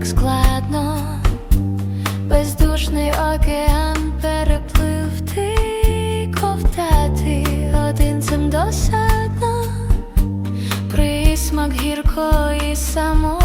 так складно, бездушний океан перепливти, ковтати один цим досадно, присмак гіркої само.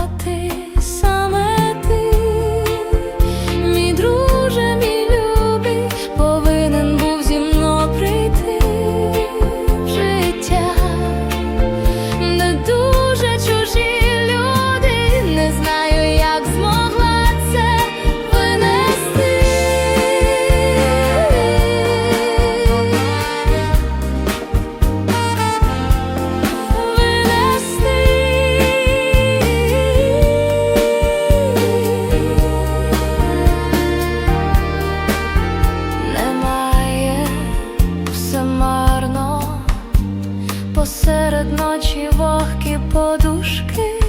Посеред ночі вогкі подушки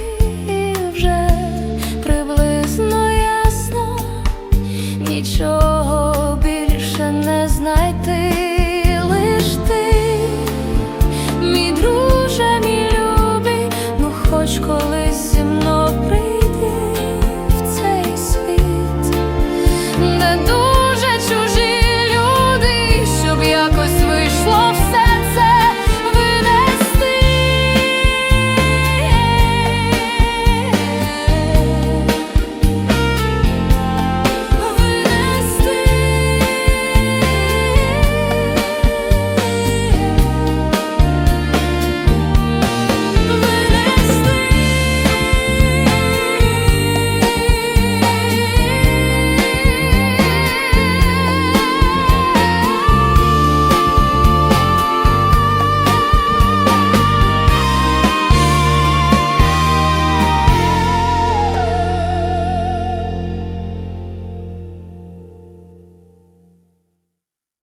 вже приблизно ясно, нічого більше не знайти, лиш ти, мій друже, мій любий, ну хоч коли.